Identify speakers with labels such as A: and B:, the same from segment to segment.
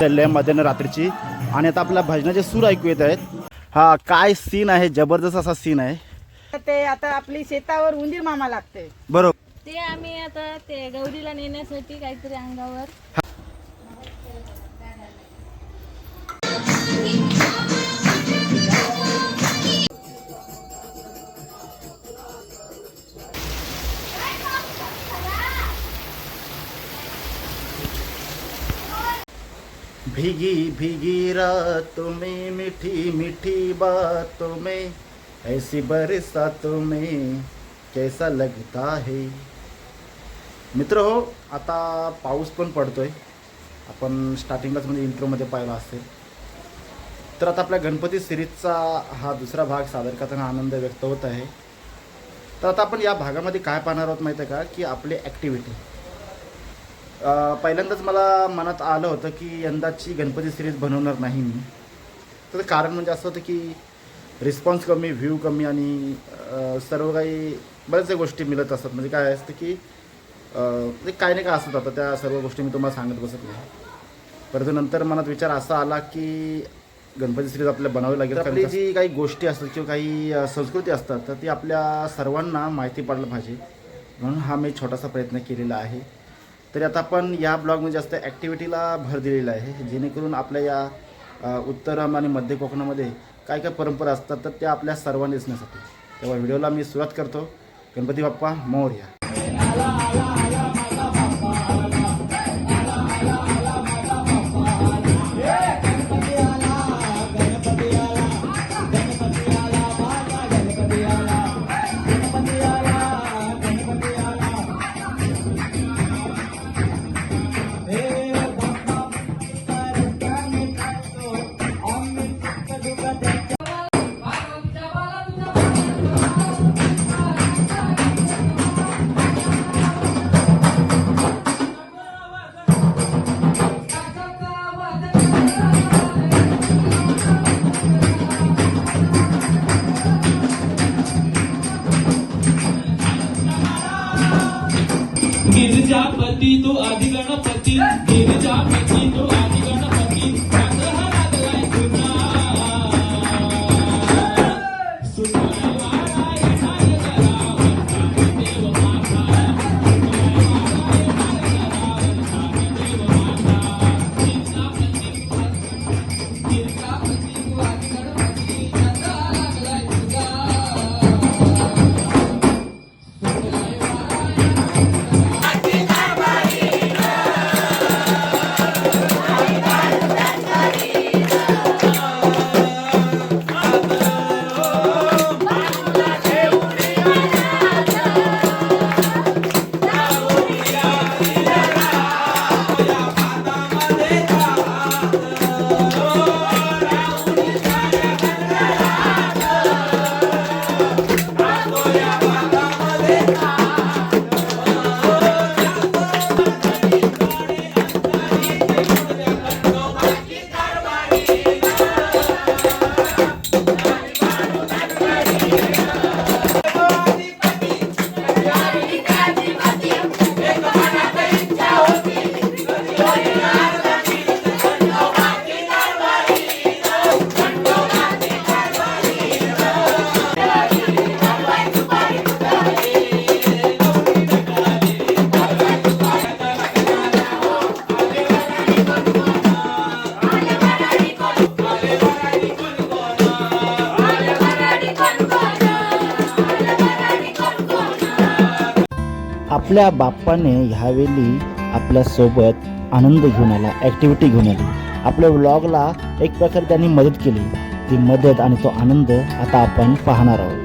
A: चालली आहे मध्यान्ह रात्रीची. आणि आता आपल्या भजनाचे सूर ऐकू येत आहेत. हा काय सीन आहे? जबरदस्त असा सीन आहे.
B: ते आता आपली शेतावर उंदीर मामा लागते.
A: बरोबर.
C: ते आम्ही आता ते गौरीला नेण्यासाठी काहीतरी अंगावर.
A: भीगी भीगी रातों में मीठी मीठी बातों में ऐसी बरसातों में कैसा लगता है? मित्र हो आता पाऊस पण पडतोय. आपण स्टार्टिंगलाच म्हणजे इंट्रोमध्ये पाहिला असेल. तर आता आपल्या गणपती सिरीजचा हा दुसरा भाग सादर करताना आनंद व्यक्त होत आहे. तर आता आपण या भागामध्ये काय पाहणार आहोत माहिती आहे का? की आपली ॲक्टिव्हिटी पहिल्यांदाच मला मनात आलं होतं की यंदाची गणपती सिरीज बनवणार नाही मी. तर कारण म्हणजे असं होतं की रिस्पॉन्स कमी व्ह्यू कमी आणि सर्व काही बऱ्याचशा गोष्टी मिळत असतात. म्हणजे काय असतं की म्हणजे काय नाही काय असत आता त्या सर्व गोष्टी मी तुम्हाला सांगत बसत नाही. परंतु नंतर मनात विचार असा आला की गणपती सिरीज आपल्याला बनावी लागेल. आपली जी काही गोष्टी असतात किंवा काही संस्कृती असतात तर ती आपल्या सर्वांना माहिती पडलं पाहिजे. म्हणून हा मी छोटासा प्रयत्न केलेला आहे. तरी आता आपण या ब्लॉगमध्ये जास्त ॲक्टिव्हिटीला भर दिलेला आहे जेणेकरून आपल्या या उत्तर आणि मध्य कोकणामध्ये काय काय परंपरा असतात तर त्या आपल्या सर्वांनी दिसण्यासाठी. तेव्हा व्हिडिओला मी सुरुवात करतो. गणपती बाप्पा मोरया. आपल्या बाप्पाने ह्यावेळी आपल्यासोबत आनंद घेऊन आला ॲक्टिव्हिटी घेऊन आली. आपल्या व्लॉगला एक प्रकारे त्यांनी मदत केली. ती मदत आणि तो आनंद आता आपण पाहणार आहोत.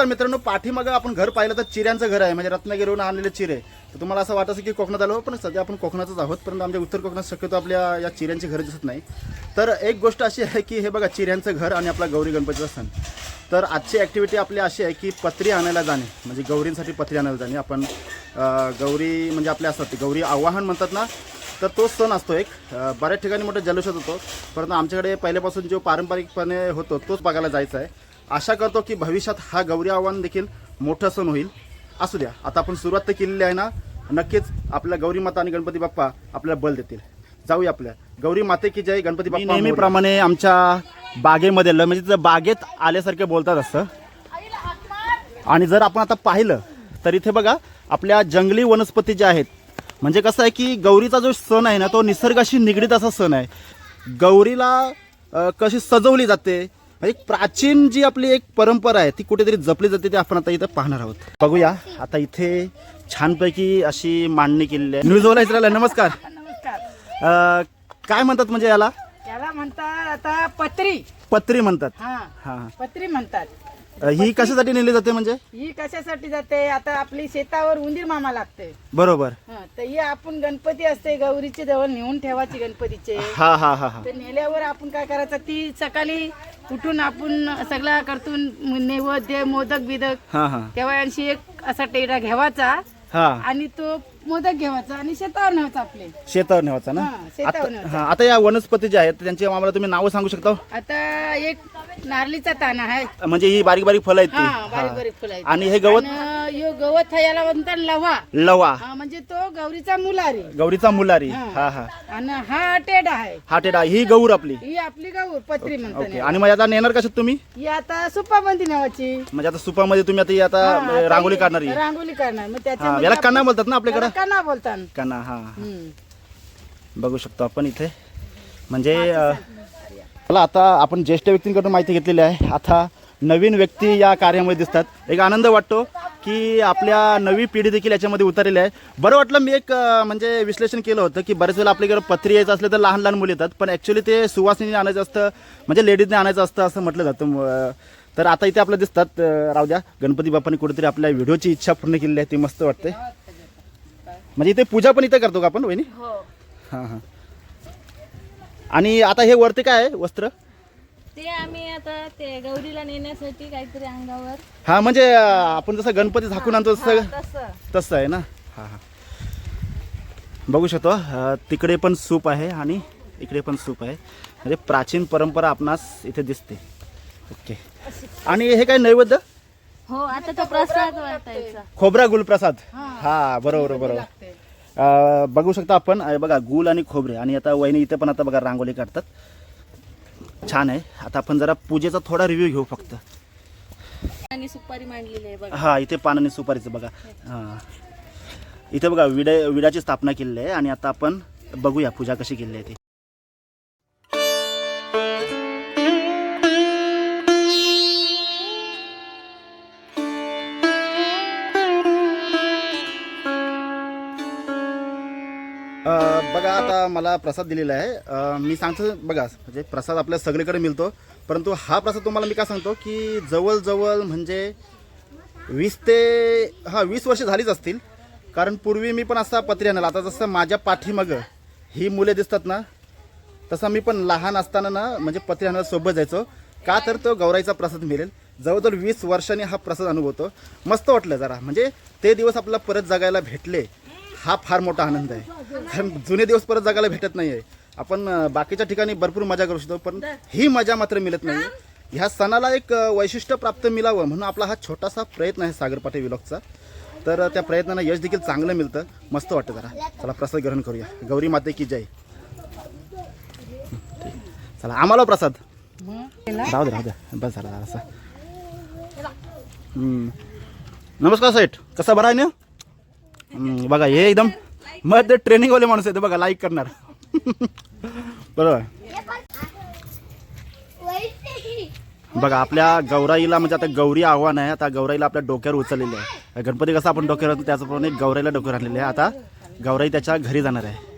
A: नमस्कार मित्रांनो पाठीमागं आपण घर पाहिलं तर चिऱ्यांचं घर आहे. म्हणजे रत्नागिरीवरून आणलेले चिरे. तर तुम्हाला असं वाटत असेल की कोकणात आलो पण सध्या आपण कोकणातच आहोत. परंतु आमच्या उत्तर कोकणात शक्यतो आपल्या या चिऱ्यांची घर दिसत नाही. तर एक गोष्ट अशी आहे की हे बघा चिऱ्यांचं घर आणि आपला गौरी गणपतीचा सण. तर आजची ॲक्टिव्हिटी आपली अशी आहे की पत्री आणायला जाणे. म्हणजे गौरींसाठी पत्री आणायला जाणे. आपण गौरी म्हणजे आपले असतात गौरी आव्हान म्हणतात ना तर तो सण असतो एक. बऱ्याच ठिकाणी मोठा जल्लोषात होतो. परंतु आमच्याकडे पहिल्यापासून जो पारंपरिकपणे होतो तोच बघायला जायचा आहे. आशा करतो की भविष्यात हा गौरी आव्हान देखील मोठं सण होईल. असू द्या आता आपण सुरुवात तर केलेली आहे ना नक्कीच आपल्या गौरी माता आणि गणपती बाप्पा आपल्याला बल देतील. जाऊया आपल्या. गौरी माते की जय गणपती बाप्पा नेहमीप्रमाणे आमच्या बागेमध्ये ल- म्हणजे तिथं बागेत आल्यासारखे बोलतात असं. आणि जर आपण आता पाहिलं तर इथे बघा आपल्या जंगली वनस्पती ज्या आहेत म्हणजे कसं आहे की गौरीचा जो सण आहे ना तो निसर्गाशी निगडीत असा सण आहे. गौरीला कशी सजवली जाते म्हणजे एक प्राचीन जी आपली एक परंपरा आहे ती कुठेतरी जपली जाते ते आपण आता इथं पाहणार आहोत. बघूया आता इथे छानपैकी अशी मांडणी केलेली आहे. न्यूज वाला इस्रायला नमस्कार. अ, काय म्हणतात म्हणजे याला?
B: याला म्हणतात आता पत्री.
A: पत्री म्हणतात.
B: हा
A: हा.
B: पत्री म्हणतात.
A: ही कशासाठी नेली जाते म्हणजे?
B: ही कशासाठी जाते? आता आपली शेतावर उंदीर मामा लागते.
A: बरोबर.
B: हा तर ही आपण गणपती असते गौरीचे जवळ नेऊन ठेवायची गणपतीचे.
A: हा हा हा हा.
B: तर नेल्यावर आपण काय करायचं? ती सकाळी उठून आपण सगळा करतून नैवेद्य मोदक बिदक
A: हा हा.
B: तेव्हा यांशी एक असा टेरा घ्यावाचा
A: हा.
B: आणि तो मोदक घ्यावाचा आणि शेतावर न्यायचा आपले.
A: शेतावर नेवायचा ना?
B: हा, शेतावर
A: आता
B: नेवायचा.
A: हा, आता या वनस्पती ज्या आहेत त्यांची आम्हाला तुम्ही नावं सांगू शकता
B: आता एक नारळीचा ताना आहे.
A: म्हणजे ही बारीक बारीक फळं आहेत
B: हा
A: ती
B: बारीक. बारीक फुलं आहेत.
A: आणि हे गवत?
B: आणि गवत आहे याला म्हणतात लवा
A: लवा
B: हा म्हणजे तो गौरीचा मुलारी.
A: गौरीचा मुलारी.
B: हा.
A: हा हा.
B: आणि हा टेडा आहे.
A: हा टेडा ही गौर आपली.
B: ही आपली गौर पत्री
A: ओके
B: म्हणतात
A: आणि मग आता नेणार कशात तुम्ही?
B: ही आता सुपाबंदी नावाची
A: म्हणजे आता सुपामध्ये तुम्ही आता ही आता
B: हा,
A: अं,
B: आता ही
A: काढणार ही.
B: रांगोली काढणार. मग
A: हा
B: त्याच्यामध्ये
A: याला
B: आपण-
A: कन्ना बोलतात ना आपल्याकडे?
B: त्याला कन्ना बोलतात.
A: कन्ना हा.
B: हम्म.
A: बघू शकतो आपण इथे. म्हणजे अं, चला आता आपण ज्येष्ठ व्यक्तींकडून माहिती घेतलेली आहे. आता नवीन व्यक्ती या कार्यामध्ये दिसतात. एक आनंद वाटतो की आपल्या नवी पिढी देखील याच्यामध्ये उतरलेली आहे. बरं वाटलं मी एक म्हणजे विश्लेषण केलं होतं की बरेच वेळेला आपल्याकडे पत्री यायचं असलं तर लहान लहान मुली येतात. पण ॲक्च्युली ते सुवासिनी आणायचं असतं म्हणजे लेडीजने आणायचं असतं असं म्हटलं जातं. तर आता इथे आपलं दिसतात राहू द्या. गणपती बाप्पांनी कुठेतरी आपल्या व्हिडिओची इच्छा पूर्ण केलेली आहे ती मस्त वाटते. म्हणजे इथे पूजा पण इथे करतो का आपण वहिनी?
C: हो.
A: हां हां. आणि आता हे वरती काय आहे वस्त्र?
C: ते आम्ही आता ते गौरीला नेण्यासाठी काहीतरी अंगावर.
A: हा म्हणजे आपण जसं गणपती झाकून आणतो तसं
C: हा, तसं.
A: तसं आहे ना? हां हां. बघू शकतो अं, तिकडे पण सूप आहे आणि इकडे पण सूप आहे. म्हणजे प्राचीन परंपरा आपणास इथे दिसते. ओके. आणि हे काय नैवेद्य?
C: हो आता तो प्रसाद वाटायचा.
A: खोबरा गुलप्रसाद. हा. बरोबर बरोबर. बघू शकता आपण. बघा गुल आणि खोबरे. आणि आता वहिनी इथे पण आता बघा रांगोळी काढतात. छान आहे. आता आपण जरा पूजेचा थोडा रिव्ह्यू घेऊ फक्त.
C: सुपारी मांडलेली आहे
A: हा इथे पान आणि सुपारीचं बघा. हा. इथे बघा विडे विडाची स्थापना केलेली आहे. आणि आता आपण बघूया पूजा कशी केलेली आहे ती. बघा आता मला प्रसाद दिलेला आहे. मी सांगतो बघा म्हणजे प्रसाद आपल्या सगळीकडे मिळतो. परंतु हा प्रसाद तुम्हाला मी काय सांगतो की जवळजवळ म्हणजे वीस ते हा वीस वर्ष झालीच असतील. कारण पूर्वी मी पण असा पत्री आणला. आता जसं माझ्या पाठीमागं ही मुले दिसतात ना तसं मी पण लहान असताना ना म्हणजे पत्री आणायला सोबत जायचो. का तर तो गौराईचा प्रसाद मिळेल. जवळजवळ वीस वर्षांनी हा प्रसाद अनुभवतो. मस्त वाटलं जरा. म्हणजे ते दिवस आपल्याला परत जगायला भेटले. हा फार मोठा आनंद आहे. कारण जुने दिवस परत जगायला भेटत नाही आहे आपण बाकीच्या ठिकाणी भरपूर मजा करू शकतो पण ही मजा मात्र मिळत नाही ह्या सणाला एक वैशिष्ट्य प्राप्त मिळावं म्हणून आपला हा छोटासा प्रयत्न आहे सागरपाटे विलॉगचा तर त्या प्रयत्नांना यश देखील चांगलं मिळतं. मस्त वाटतं जरा. चला प्रसाद ग्रहण करूया. गौरी माते की जय. चला आम्हाला प्रसाद. राहू दे राहू द्या बस झाला असा नमस्कार सेठ कसा बरा आहे ना बघा हे एकदम मग ते ट्रेनिंगवाले माणूस आहे बघा लाईक करणार. बरोबर. बघा आपल्या गौराईला म्हणजे आता गौरी आव्हान आहे आता गौराईला आपल्या डोक्यावर उचललेली आहे. गणपती कसं आपण डोक्यावर त्याचप्रमाणे गौराईला डोक्यावर आणलेले आहे. आता गौराई त्याच्या घरी जाणार आहे.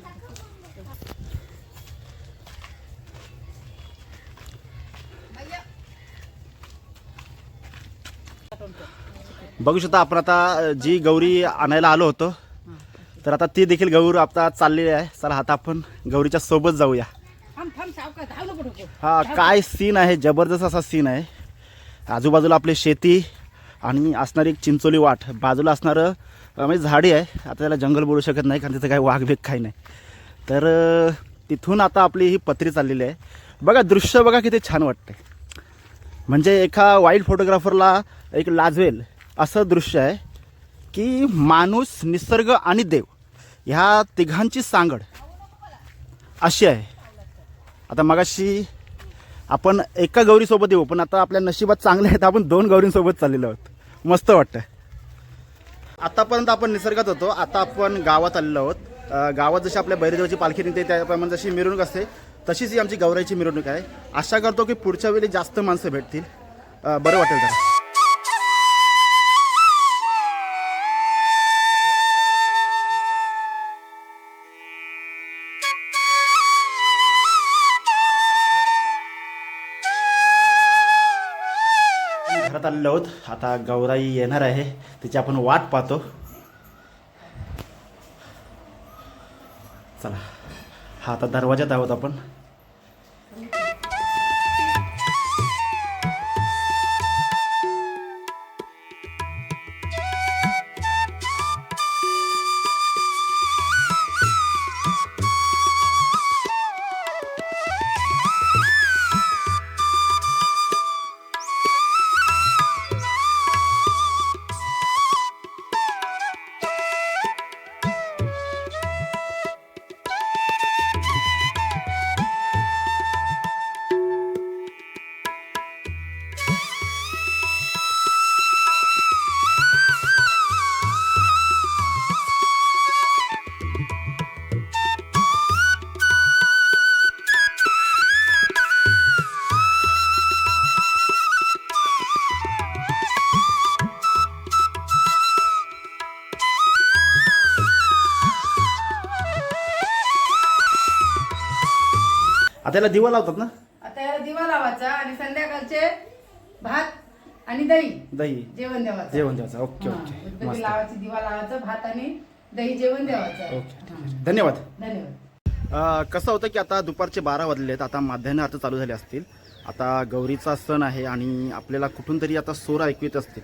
A: बघू शकता आपण आता जी गौरी आणायला आलो होतो तर आता ती देखील गौर आता चाललेली आहे. चला आता आपण गौरीच्या सोबत जाऊया. हा काय सीन आहे? जबरदस्त असा सीन आहे. आजूबाजूला आपली शेती आणि असणारी एक चिंचोली वाट. बाजूला असणारं म्हणजे झाडी आहे. आता त्याला जंगल बोलू शकत नाही कारण तिथं काही वाघ बिग काही नाही. तर तिथून आता आपली ही पत्री चाललेली आहे. बघा दृश्य बघा किती छान वाटते म्हणजे एका वाईल्ड फोटोग्राफरला एक लाजवेल. असं दृश्य आहे की माणूस निसर्ग आणि देव ह्या तिघांची सांगड अशी आहे. आता मगाशी आपण एका गौरीसोबत येऊ पण आता आपल्या नशिबात चांगले आहेत आपण दोन गौरींसोबत चाललेलो आहोत. मस्त वाटतं आतापर्यंत आपण निसर्गात होतो आता आपण गावात आलेलो आहोत. गावात जशी आपल्या बैरदेवाची पालखी निघते त्याप्रमाणे जशी मिरवणूक असते तशीच ही आमची गौराईची मिरवणूक आहे. आशा करतो की पुढच्या वेळी जास्त माणसं भेटतील. बरं वाटेल जरा. आलेलो आहोत. आता गौराई येणार आहे. तिची आपण वाट पाहतो. चला. हा आता दरवाजात आहोत आपण. आता याला दिवा लावतात ना?
B: आता याला दिवा लावायचा आणि संध्याकाळचे भात आणि दही.
A: दही.
B: जेवण द्यावायचं
A: जेवण द्यायचं ओके ओके.
B: उदबत्ती
A: मस्त.
B: लावायची दिवा लावायचं भात आणि दही जेवण द्यावायचं
A: ओके ठीक आहे. धन्यवाद.
B: धन्यवाद.
A: अ, कसं होतं की आता दुपारचे बारा वाजले आहेत आता माध्यान्ह अर्थ चालू झाले असतील. आता गौरीचा सण आहे आणि आपल्याला कुठून तरी आता सोर ऐकू येत असतील.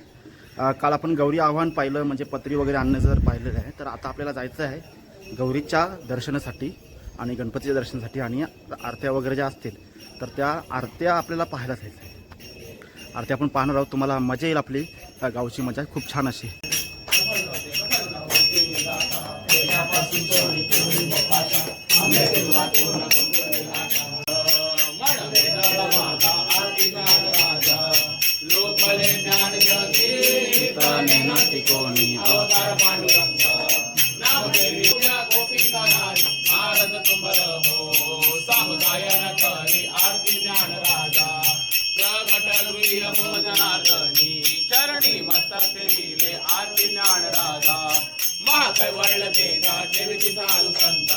A: अ, काल आपण गौरी आव्हान पाहिलं म्हणजे पत्री वगैरे आणणं जर पाहिलेलं आहे तर आता आपल्याला जायचं आहे गौरीच्या दर्शनासाठी. आणि गणपतीच्या दर्शनासाठी आणि आरत्या वगैरे ज्या असतील तर त्या आरत्या आपल्याला पाहायला जायचं आहे. आरती आपण पाहणार आहोत. तुम्हाला मजा येईल आपली. गावची मजा खूप छान अशी.
D: लोकले ज्ञान ज्योती अवतार पांडुरंग. हो सामुदायन करी आरती ज्ञान राजा. प्रगट गृह भोजनार्दनी चरणी मस्तक दिले आरती ज्ञान राजा. महाकैवळ देगा जेविती चालू संत.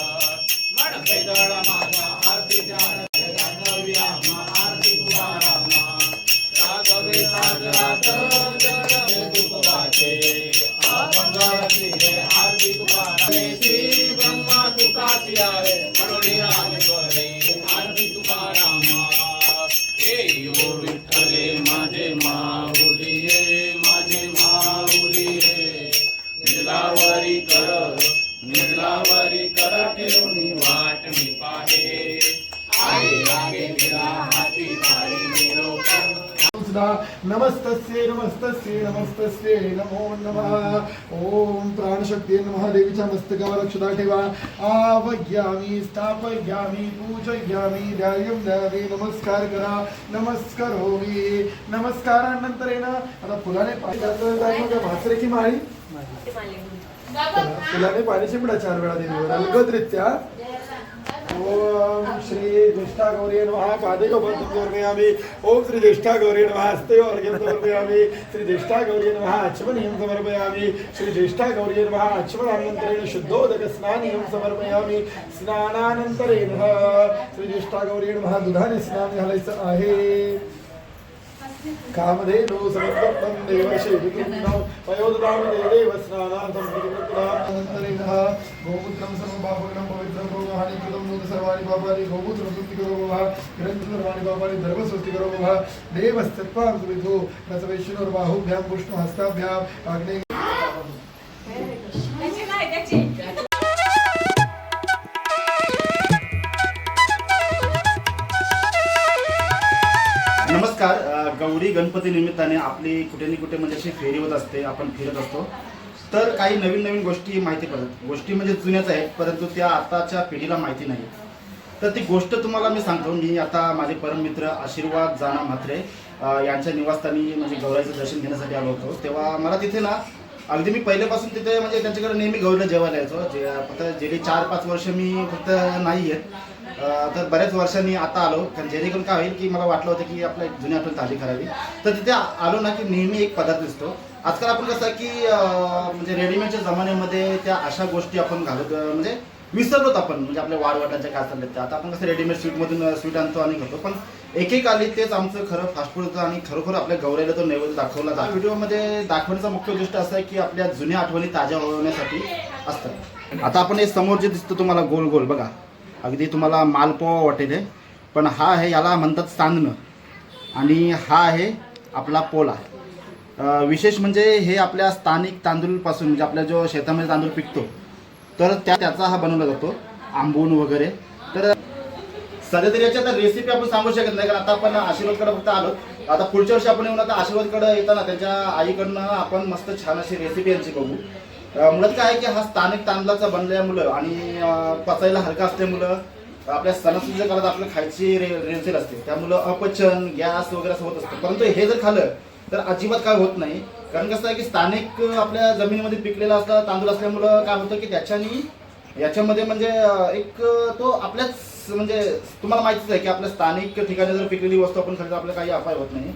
E: नमस्तस्ये नमस्तस्ये नमो नमः। ओम प्राणशक्ती नमः देवीच्या मस्तकावर अक्षता ठेवा। आवग्यामी स्थापयामी पूजयामी ध्यायम द्यावे नमस्कार करा। नमस्कार होवी नमस्कारानंतर येणं आता फुलाने पाणी भासरेची माळी? फुलाने पाणी शिपडा चार वेळा देवीवर अलगदरित्या ओम श्री ज्येष्ठा गौरी नमः। पादयो बंधुर्मयामि ओम श्री ज्येष्ठा गौरी नमः। हस्तयो अर्घ्यं समर्पयामि। श्री ज्येष्ठा गौरी नमः। आचमनीयं समर्पयामि। श्री ज्येष्ठा गौरी नमः। आचमनानन्तरेण शुद्धोदक स्नानीयं समर्पयामि स्नानानंतरेण श्री ज्येष्ठा गौरी नमः। दुधाने स्नान घालायचं आहे कामधेनो समर्पणं देवशे पयोददां देवेव स्नानार्थं प्रतिकृतनान्तरिणः गोमूत्रं सर्वपापगणं पवित्रं गोमहानिकृतं नूत सर्वाणि पापानि गोमूत्रं शुद्धिकरो भवः ग्रन्थं सर्वाणि पापानि धर्मस्वस्तिकरो भवः देवस्तत्त्वां सुविधो रसवैष्णुर्बाहुभ्यां विष्णुहस्ताभ्याम् अग्ने
A: नमस्कार गौरी गणपती निमित्ताने आपली कुठे ना कुठे म्हणजे अशी फेरी होत असते आपण फिरत असतो. तर काही नवीन नवीन गोष्टी माहिती पडतात. गोष्टी म्हणजे जुन्याच आहेत परंतु त्या आताच्या पिढीला माहिती नाही तर ती गोष्ट तुम्हाला मी सांगतो मी आता माझे परममित्र आशीर्वाद जाना म्हात्रे यांच्या निवासस्थानी म्हणजे गौराईचं दर्शन घेण्यासाठी आलो होतो. तेव्हा मला तिथे ना अगदी मी पहिल्यापासून तिथे म्हणजे त्यांच्याकडे नेहमी गौरीला जेवायला यायचो. जे फक्त गेली चार पाच वर्ष मी फक्त नाही आहेत तर बऱ्याच वर्षांनी आता आलो. कारण जेणेकरून काय होईल की मला वाटलं होतं की आपल्या जुन्या आठवण ताजी करावी. तर तिथे आलो ना की नेहमी एक पदार्थ दिसतो. आजकाल आपण कसं आहे की म्हणजे रेडीमेडच्या जमान्यामध्ये त्या अशा गोष्टी आपण घालत म्हणजे विसरलोत आपण. म्हणजे आपल्या वाढवाटाच्या काय चालल्यात त्या. आता आपण कसं रेडीमेड स्वीटमधून स्वीट आणतो आणि घेतो पण एक एक आली तेच आमचं खरं फास्ट फूड होतं आणि खरोखर आपल्या गौऱ्याला तो नैवेद्य दाखवला जातो. व्हिडिओमध्ये दाखवण्याचा मुख्य उद्दिष्ट असं आहे की आपल्या जुन्या आठवणी ताज्या होण्यासाठी असतात आता आपण हे समोर जे दिसतं तुम्हाला गोल गोल बघा. अगदी तुम्हाला मालपोवा वाटेल आहे पण हा आहे याला म्हणतात चांदणं आणि हा आहे आपला पोला. विशेष म्हणजे हे आपल्या स्थानिक तांदूळपासून म्हणजे आपल्या जो शेतामध्ये तांदूळ पिकतो तर त्या त्याचा हा बनवला जातो आंबून वगैरे. तर सध्या तरी याच्या आता रेसिपी आपण सांगू शकत नाही कारण आता आपण आशीर्वादकडे फक्त आलो आता पुढच्या वर्षी आपण येऊन आता आशीर्वादकडे येताना त्यांच्या आईकडनं आपण मस्त छान अशी रेसिपी यांची बघू. मुळात काय आहे की हा स्थानिक तांदळाचा बनल्यामुळं आणि पचायला हलका असल्यामुळं आपल्या सणासुदीच्या काळात आपलं खायची रे रेलचेल असते. त्यामुळं अपचन गॅस वगैरे असं होत असतं. परंतु हे जर खाल्लं तर अजिबात काय होत नाही. कारण कसं आहे की स्थानिक आपल्या जमिनीमध्ये पिकलेला असला तांदूळ असल्यामुळं काय होतं की त्याच्यानी याच्यामध्ये म्हणजे एक तो आपल्याच म्हणजे तुम्हाला माहितीच आहे की आपल्या स्थानिक ठिकाणी जर पिकलेली वस्तू आपण खाल्ली तर आपल्याला काही अपाय होत नाही.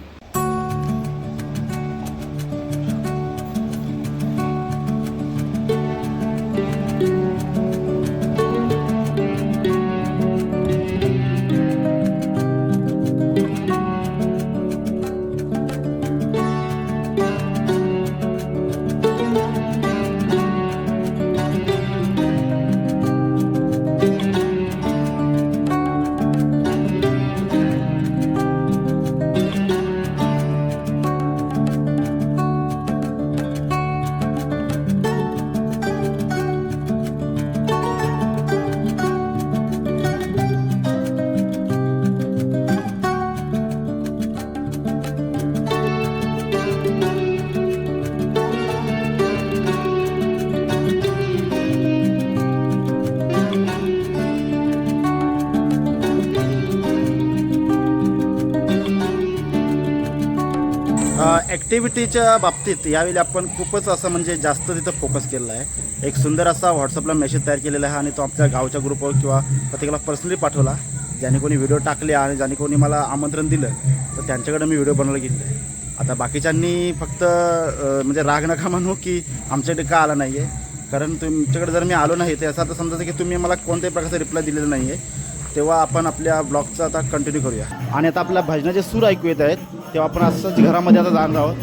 A: ॲक्टिव्हिटीच्या बाबतीत यावेळी आपण खूपच असं म्हणजे जास्त तिथं फोकस केलेला आहे. एक सुंदर असा व्हॉट्सअपला मेसेज तयार केलेला आहे आणि तो आपल्या गावच्या ग्रुपवर किंवा प्रत्येकाला पर्सनली पाठवला. ज्याने कोणी व्हिडिओ टाकले आणि ज्याने कोणी मला आमंत्रण दिलं तर त्यांच्याकडे मी व्हिडिओ बनवायला घेतले आता बाकीच्यांनी फक्त म्हणजे राग नका म्हणू की आमच्याकडे का आला नाही आहे कारण तुमच्याकडे जर मी आलो नाही तर असं आता समजायचं की तुम्ही मला कोणत्याही प्रकारचा रिप्लाय दिलेला नाही आहे तेव्हा आपण आपल्या ब्लॉगचा आता कंटिन्यू करूया. आणि आता आपल्या भजनाचे सूर ऐकू येत आहेत. तेव्हा आपण असंच घरामध्ये आता जाणार आहोत.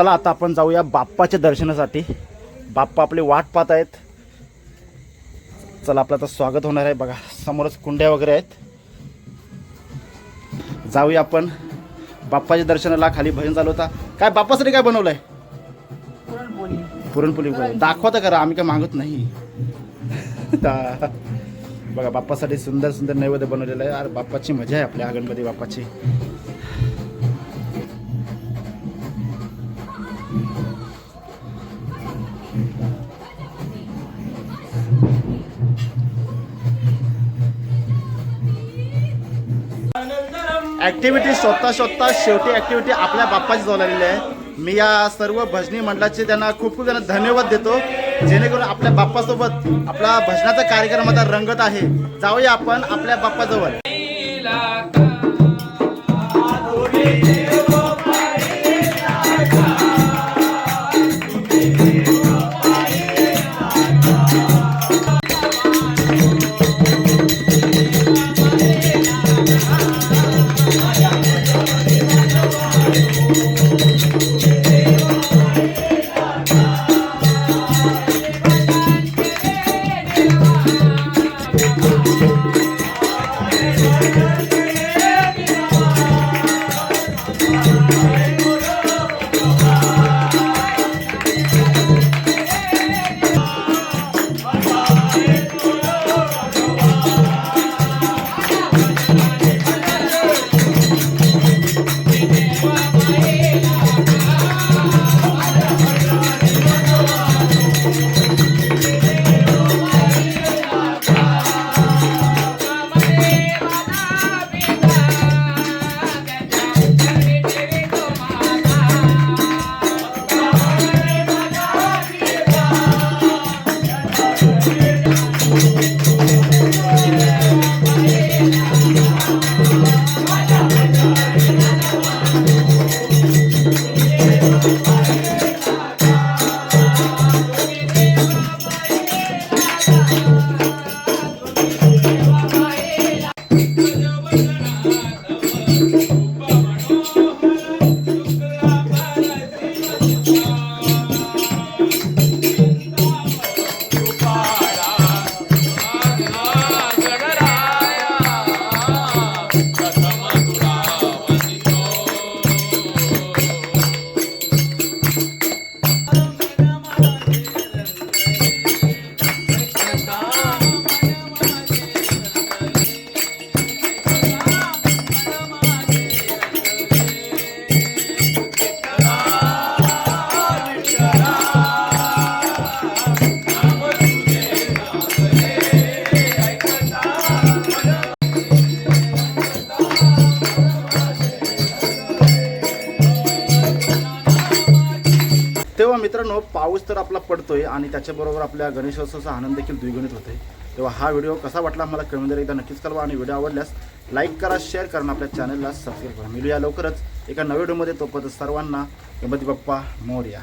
A: चला आता आपण जाऊया बाप्पाच्या दर्शनासाठी. बाप्पा आपली वाट पाहत आहेत. चला आपलं आता स्वागत होणार आहे बघा. समोरच कुंड्या वगैरे आहेत. जाऊया आपण. बाप्पाच्या दर्शनाला खाली भजन चालू होता. काय बाप्पासाठी काय बनवलंय?
B: पुरणपोळी.
A: पुरणपोळी करा आम्ही काय मागत नाही. बघा बाप्पासाठी सुंदर सुंदर नैवेद्य बनवलेलं आहे. अरे बाप्पाची मजा आहे आपल्या गणपती बाप्पाची. ऍक्टिव्हिटी स्वतः स्वतः शेवटी ऍक्टिव्हिटी आपल्या बाप्पाची जोडलेली आहे. मी या सर्व भजनी मंडळाचे त्यांना खूप खूप त्यांना धन्यवाद देतो. जेणेकरून आपल्या बाप्पासोबत आपला भजनाचा कार्यक्रम आता रंगत आहे. जाऊया आपण आपल्या बाप्पाजवळ. पाऊस तर आपला पडतोय आणि त्याच्याबरोबर आपल्या गणेशोत्सवाचा आनंद देखील द्विगुणित होतोय. तेव्हा हा व्हिडिओ कसा वाटला मला कमेंटमध्ये एकदा नक्कीच कळवा आणि व्हिडिओ आवडल्यास लाईक करा शेअर करा आणि आपल्या चॅनलला सबस्क्राईब करा. मिळूया लवकरच एका नव्या व्हिडिओमध्ये. तोपर्यंत सर्वांना गणपती बाप्पा मोर्या.